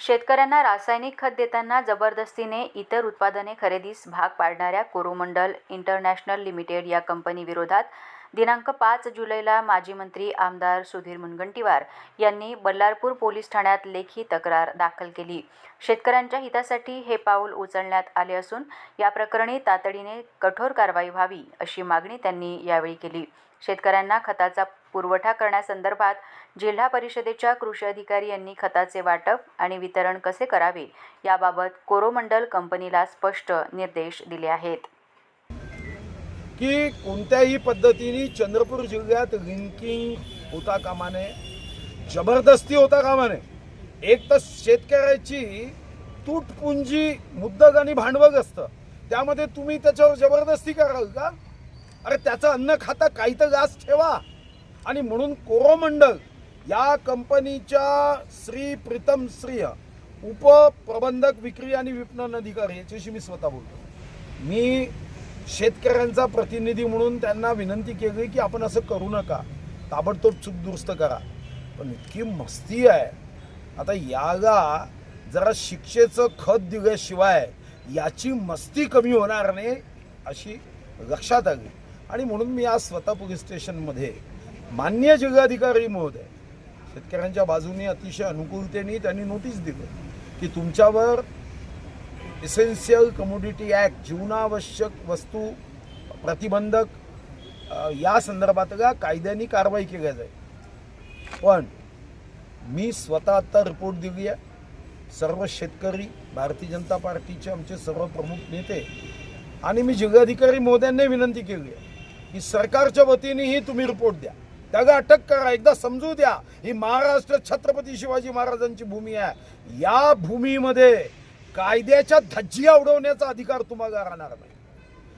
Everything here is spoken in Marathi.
शेतकऱ्यांना रासायनिक खत देताना जबरदस्तीने इतर उत्पादने खरेदीस भाग पाडणाऱ्या कोरोमंडल इंटरनॅशनल लिमिटेड या कंपनीविरोधात दिनांक पाच जुलैला माजी मंत्री आमदार सुधीर मुनगंटीवार यांनी बल्लारपूर पोलीस ठाण्यात लेखी तक्रार दाखल केली. शेतकऱ्यांच्या हितासाठी हे पाऊल उचलण्यात आले असून या प्रकरणी तातडीने कठोर कारवाई व्हावी अशी मागणी त्यांनी यावेळी केली. शेतकऱ्यांना खताचा पुरवठा करण्यासंदर्भात जिल्हा परिषदेच्या कृषी अधिकारी यांनी खताचे वाटप आणि वितरण कसे करावे याबाबत कोरोमंडल कंपनीला स्पष्ट निर्देश दिले आहेत. की कोणत्याही पद्धतीने चंद्रपूर जिल्ह्यात लिंकिंग होता कामा नये जबरदस्ती होता कामा नये. एक तर शेतकऱ्याची तुटपुंजी मुद्दक आणि भांडवल असतं. त्यामध्ये तुम्ही त्याच्यावर जबरदस्ती कराल का? अरे त्याचं अन्न खाता काही तर गास ठेवा. आणि म्हणून कोरोमंडल या कंपनीच्या श्री प्रीतम श्रीय उपप्रबंधक विक्री आणि विपणन अधिकारी याच्याशी मी स्वतः बोलतो. मी शेतकऱ्यांचा प्रतिनिधी म्हणून त्यांना विनंती केली की आपण असं करू नका ताबडतोब चूक दुरुस्त करा. पण इतकी मस्ती आहे. आता याला जरा शिक्षेचं खत दिल्याशिवाय याची मस्ती कमी होणार नाही अशी लक्षात आली. आणि म्हणून मी आज स्वतः पोलीस स्टेशनमध्ये मान्य जिल्हाधिकारी महोदय शेतकऱ्यांच्या बाजूने अतिशय अनुकूलतेने त्यांनी नोटीस दिली की तुमच्यावर इसेन्शियल कमोडिटी ॲक्ट जीवनावश्यक वस्तू प्रतिबंधक या संदर्भातल्या कायद्याने कारवाई केल्या जाईल. पण मी स्वतः आत्ता रिपोर्ट दिली आहे. सर्व शेतकरी भारतीय जनता पार्टीचे आमचे सर्व प्रमुख नेते आणि मी जिल्हाधिकारी महोदयांनी विनंती केली आहे की सरकारच्या वतीनेही तुम्ही रिपोर्ट द्या. त्याला अटक करा एकदा समजू द्या. ही महाराष्ट्र छत्रपती शिवाजी महाराजांची भूमी आहे. या भूमीमध्ये कायद्याच्या धज्जिया उडवण्याचा अधिकार तुम्हाला राहणार नाही.